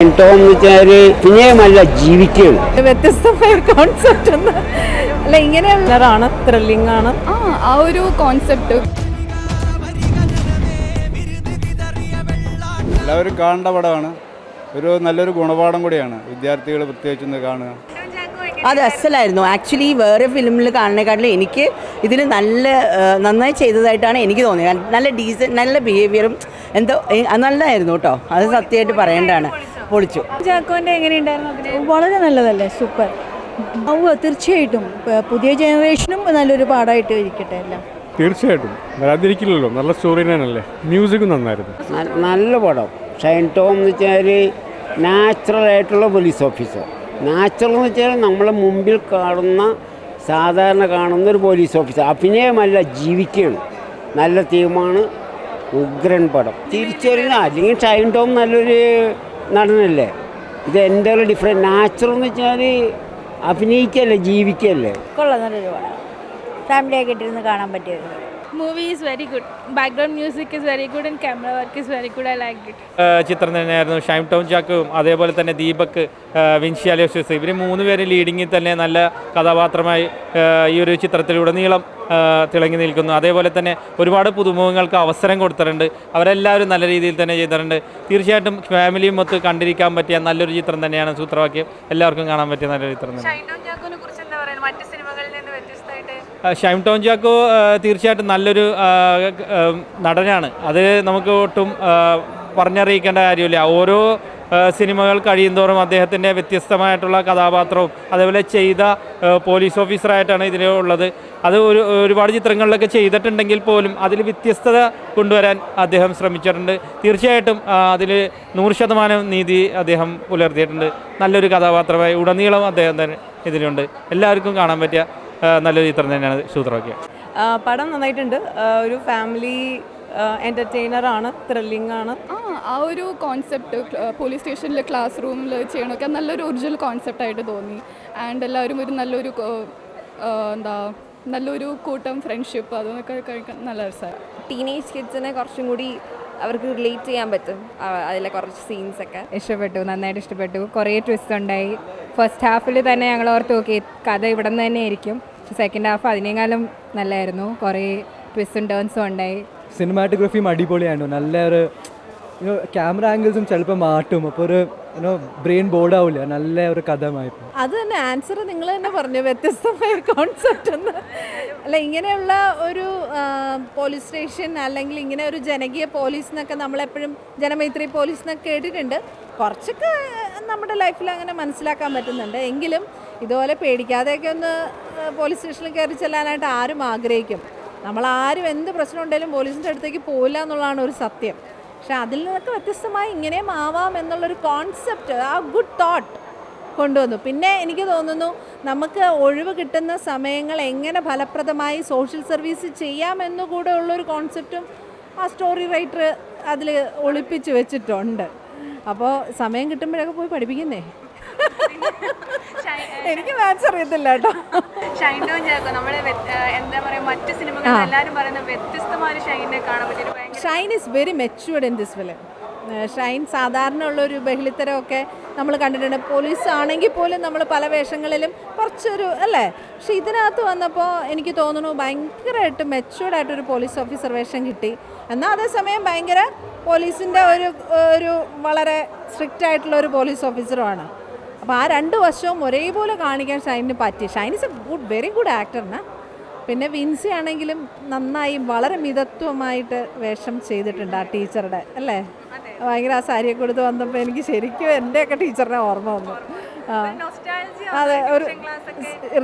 Tom എന്ന് വെച്ചാൽ പിന്നെയുമല്ല ജീവിക്കുകയാണ് വ്യത്യസ്തമായ കോൺസെപ്റ്റ് ഒന്ന് അല്ല ഇങ്ങനെയുള്ളതാണ് ത്രില്ലിംഗ് ആണ്. ആ ആ ഒരു കോൺസെപ്റ്റ് എല്ലാവരും കാണേണ്ട പടമാണ്. ഒരു നല്ലൊരു ഗുണപാഠം കൂടിയാണ്. വിദ്യാർത്ഥികൾ പ്രത്യേകിച്ച് കാണുക. അത് അസലായിരുന്നു. ആക്ച്വലി വേറെ ഫിലിമിൽ കാണുന്നേക്കാട്ടിലും എനിക്ക് ഇതിൽ നല്ല നന്നായി ചെയ്തതായിട്ടാണ് എനിക്ക് തോന്നിയത്. നല്ല ഡീസൻ നല്ല ബിഹേവിയറും എന്തോ നല്ലതായിരുന്നു കേട്ടോ. അത് സത്യമായിട്ട് പറയേണ്ടതാണ്. പൊളിച്ചു. ചാക്കോന്റെ എങ്ങനെയുണ്ടായിരുന്നു വളരെ നല്ലതല്ലേ സൂപ്പർ. തീർച്ചയായിട്ടും. പുതിയ ജനറേഷനും നല്ലൊരു പാടായിട്ട് ഇരിക്കട്ടെ എല്ലാം. തീർച്ചയായിട്ടും. വരാതിരിക്കില്ലല്ലോ നല്ല സ്റ്റോറി തന്നെയല്ലേ മ്യൂസിക്കും നന്നായിരുന്നു. നല്ല പടം. ഷൈൻ ടോം എന്ന് വെച്ചാൽ നാച്ചുറൽ ആയിട്ടുള്ള പോലീസ് ഓഫീസർ നാച്ചുറൽ എന്ന് വെച്ചാൽ നമ്മളെ മുമ്പിൽ കാണുന്ന സാധാരണ കാണുന്ന ഒരു പോലീസ് ഓഫീസർ അഭിനയമല്ല ജീവിക്കുകയാണ്. നല്ല തീമാണ് ഉഗ്രൻ പടം. തിരിച്ചറിയുന്ന അല്ലെങ്കിൽ ഷൈൻ ടോം നല്ലൊരു നടനല്ലേ? ഇത് ഒരു ഡിഫറെന്റ് നാച്ചുറൽ എന്ന് വെച്ചാൽ അഭിനയിക്കല്ലേ ജീവിക്കല്ലേ? കൊള്ളാം നല്ലൊരു പടം. ഫാമിലി ഇട്ടിരുന്ന് കാണാൻ പറ്റിയ ഒരു is very good background music is very good and camera work is very good I like it ചിത്രം തന്നെയായിരുന്നു. ഷൈം ടൗൺ ചാക്കും അതേപോലെ തന്നെ ദീപക് വിൻഷി അലോഷ്യസ്. ഇവർ മൂന്ന് പേര് ലീഡിങ്ങിൽ തന്നെ നല്ല കഥാപാത്രമായി ഈ ഒരു ചിത്രത്തിലൂടെ നീളം തിളങ്ങി നിൽക്കുന്നു. അതേപോലെ തന്നെ ഒരുപാട് പുതുമുഖങ്ങൾക്ക് അവസരം കൊടുത്തിട്ടുണ്ട്. അവരെല്ലാവരും നല്ല രീതിയിൽ തന്നെ ചെയ്തിട്ടുണ്ട്. തീർച്ചയായിട്ടും ഫാമിലിയും മൊത്തം കണ്ടിരിക്കാൻ പറ്റിയ നല്ലൊരു ചിത്രം തന്നെയാണ് സൂത്രവാക്യം. എല്ലാവർക്കും കാണാൻ പറ്റിയ നല്ലൊരു ചിത്രം തന്നെ സിനിമകളിൽ നിന്ന് ഷൈം ടോം ചാക്കോ തീർച്ചയായിട്ടും നല്ലൊരു നടനാണ്. അത് നമുക്ക് ഒട്ടും പറഞ്ഞറിയിക്കേണ്ട കാര്യമില്ല. ഓരോ സിനിമകൾ കഴിയുന്തോറും അദ്ദേഹത്തിന്റെ വ്യത്യസ്തമായിട്ടുള്ള കഥാപാത്രവും അതേപോലെ ചെയ്ത പോലീസ് ഓഫീസറായിട്ടാണ് ഇതിൽ ഉള്ളത്. അത് ഒരു ഒരുപാട് ചിത്രങ്ങളിലൊക്കെ ചെയ്തിട്ടുണ്ടെങ്കിൽ പോലും അതിൽ വ്യത്യസ്തത കൊണ്ടുവരാൻ അദ്ദേഹം ശ്രമിച്ചിട്ടുണ്ട്. തീർച്ചയായിട്ടും അതിൽ നൂറ് ശതമാനം നീതി അദ്ദേഹം പുലർത്തിയിട്ടുണ്ട്. നല്ലൊരു കഥാപാത്രമായി ഉടനീളം അദ്ദേഹം തന്നെ ഇതിലുണ്ട്. എല്ലാവർക്കും കാണാൻ പറ്റിയ നല്ലൊരു ചിത്രം തന്നെയാണ് ശൂത്രമൊക്കെ പടം നന്നായിട്ടുണ്ട്. ഒരു ഫാമിലി എന്റർടൈനർ ആണ് ത്രില്ലിംഗ് ആണ് ആ ആ ഒരു കോൺസെപ്റ്റ് പോലീസ് സ്റ്റേഷനിൽ ക്ലാസ് റൂമിൽ ചെയ്യണമൊക്കെ നല്ലൊരു ഒറിജിനൽ കോൺസെപ്റ്റ് ആയിട്ട് തോന്നി. ആൻഡ് എല്ലാവരും ഒരു നല്ലൊരു എന്താ നല്ലൊരു കൂട്ടം ഫ്രണ്ട്ഷിപ്പ് അതൊക്കെ നല്ല രസമാണ് ടീനേജ് കിഡ്സിനെ കുറച്ചും കൂടി അവർക്ക് റിലേറ്റ് ചെയ്യാൻ പറ്റും. അതിലെ കുറച്ച് സീൻസ് ഒക്കെ. ഇഷ്ടപ്പെട്ടു നന്നായിട്ട് ഇഷ്ടപ്പെട്ടു. കുറേ ട്വിസ്റ്റ് ഉണ്ടായി. ഫസ്റ്റ് ഹാഫിൽ തന്നെ ഞങ്ങൾ ഓർത്ത് നോക്കി കഥ ഇവിടെ നിന്ന് തന്നെ ആയിരിക്കും. സെക്കൻഡ് ഹാഫ് അതിനേക്കാളും നല്ലായിരുന്നു. കുറേ ട്വിസ്റ്റും ടേൺസും ഉണ്ടായി. സിനിമാറ്റോഗ്രഫിയും അടിപൊളിയാണ് നല്ല ഒരു ക്യാമറ ആംഗിൾസും ചിലപ്പോൾ മാറ്റും. അപ്പോൾ ഒരു യുനോ ബ്രെയിൻ ബോർഡാവില്ല നല്ല ഒരു കഥമായിരുന്നു അത് തന്നെ ആൻസർ നിങ്ങൾ തന്നെ പറഞ്ഞു. വ്യത്യസ്തമായ കോൺസെപ്റ്റ് എന്ന്. അല്ല ഇങ്ങനെയുള്ള ഒരു പോലീസ് സ്റ്റേഷൻ അല്ലെങ്കിൽ ഇങ്ങനെ ഒരു ജനകീയ പോലീസ് എന്നൊക്കെ നമ്മളെപ്പോഴും ജനമൈത്രി പോലീസ് എന്നൊക്കെ കേട്ടിട്ടുണ്ട്. കുറച്ചൊക്കെ നമ്മുടെ ലൈഫിൽ അങ്ങനെ മനസ്സിലാക്കാൻ പറ്റുന്നുണ്ട്. എങ്കിലും ഇതുപോലെ പേടിക്കാതെയൊക്കെ ഒന്ന് പോലീസ് സ്റ്റേഷനിൽ കയറി ചെല്ലാനായിട്ട് ആരും ആഗ്രഹിക്കും. നമ്മൾ ആരും എന്ത് പ്രശ്നം ഉണ്ടെങ്കിലും പോലീസിന്റെ അടുത്തേക്ക് പോയില്ല എന്നുള്ളതാണ് ഒരു സത്യം. പക്ഷെ അതിൽ നിന്നൊക്കെ വ്യത്യസ്തമായി ഇങ്ങനെയും ആവാം എന്നുള്ളൊരു കോൺസെപ്റ്റ് ആ ഗുഡ് തോട്ട് കൊണ്ടുവന്നു. പിന്നെ എനിക്ക് തോന്നുന്നു നമുക്ക് ഒഴിവ് കിട്ടുന്ന സമയങ്ങൾ എങ്ങനെ ഫലപ്രദമായി സോഷ്യൽ സർവീസ് ചെയ്യാമെന്നു കൂടെ ഉള്ളൊരു കോൺസെപ്റ്റും ആ സ്റ്റോറി റൈറ്റർ അതിൽ ഒളിപ്പിച്ച് വെച്ചിട്ടുണ്ട്. അപ്പോൾ സമയം കിട്ടുമ്പോഴൊക്കെ പോയി പഠിപ്പിക്കുന്നേ. എനിക്ക് മാത്സ് അറിയത്തില്ല കേട്ടോ. ഷൈൻഡോ ചേർക്കും നമ്മുടെ എന്താ പറയുക മറ്റു സിനിമകളിൽ എല്ലാവരും പറയുന്ന വ്യത്യസ്തമായ ഷൈനെ കാണാൻ പറ്റിയ Shine is very matured in this film Shine സാധാരണ ഉള്ളൊരു ബഹളിത്തരമൊക്കെ നമ്മൾ കണ്ടിട്ടുണ്ട്. പോലീസ് ആണെങ്കിൽ പോലും നമ്മൾ പല വേഷങ്ങളിലും കുറച്ചൊരു അല്ലേ? പക്ഷെ ഇതിനകത്ത് വന്നപ്പോൾ എനിക്ക് തോന്നുന്നു ഭയങ്കരമായിട്ട് മെച്ചുവേർഡായിട്ടൊരു പോലീസ് ഓഫീസർ വേഷം കിട്ടി. എന്നാൽ അതേസമയം ഭയങ്കര പോലീസിന്റെ ഒരു ഒരു വളരെ സ്ട്രിക്റ്റ് ആയിട്ടുള്ള ഒരു പോലീസ് ഓഫീസറുമാണ് അപ്പോൾ ആ രണ്ട് വശവും ഒരേപോലെ കാണിക്കാൻ ഷൈനിന് പറ്റി. Shine is a good very good ആക്ടറിന് പിന്നെ വിൻസി ആണെങ്കിലും നന്നായി വളരെ മിതത്വമായിട്ട് വേഷം ചെയ്തിട്ടുണ്ട് ആ ടീച്ചറുടെ അല്ലേ? ഭയങ്കര ആ സാരിയൊക്കെ കൊടുത്ത് വന്നപ്പോൾ എനിക്ക് ശരിക്കും എന്റെയൊക്കെ ടീച്ചറിനെ ഓർമ്മ വന്നു. അതെ ഒരു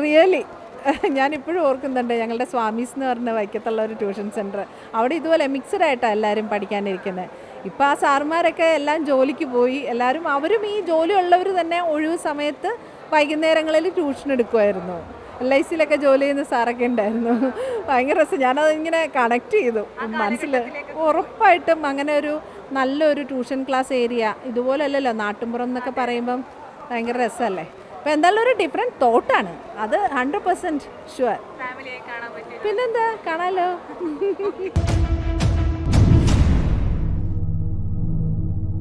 റിയലി ഞാൻ ഇപ്പോഴും ഓർക്കുന്നുണ്ട് ഞങ്ങളുടെ സ്വാമീസ് എന്ന് പറഞ്ഞ വൈക്കത്തുള്ള ഒരു ട്യൂഷൻ സെന്റർ അവിടെ ഇതുപോലെ മിക്സഡ് ആയിട്ടാണ് എല്ലാവരും പഠിക്കാനിരിക്കുന്നത് ഇപ്പോൾ ആ സാർമാരൊക്കെ എല്ലാം ജോലിക്ക് പോയി. എല്ലാവരും അവരും ഈ ജോലി ഉള്ളവർ തന്നെ ഒഴിവ് സമയത്ത് വൈകുന്നേരങ്ങളിൽ ട്യൂഷൻ എടുക്കുമായിരുന്നു എൽ ഐ സിയിലൊക്കെ ജോലി ചെയ്യുന്ന സാറൊക്കെ ഉണ്ടായിരുന്നു. ഭയങ്കര രസം. ഞാനത് ഇങ്ങനെ കണക്ട് ചെയ്തു മനസ്സിൽ ഉറപ്പായിട്ടും അങ്ങനെ ഒരു നല്ലൊരു ട്യൂഷൻ ക്ലാസ് ഏരിയ ഇതുപോലല്ലല്ലോ. നാട്ടിൻപുറം എന്നൊക്കെ പറയുമ്പം ഭയങ്കര രസമല്ലേ അപ്പോൾ എന്തായാലും ഒരു ഡിഫറെന്റ് തോട്ടാണ് അത് ഹൺഡ്രഡ് പെർസെന്റ് ഷുവർ പിന്നെന്താ? കാണാമല്ലോ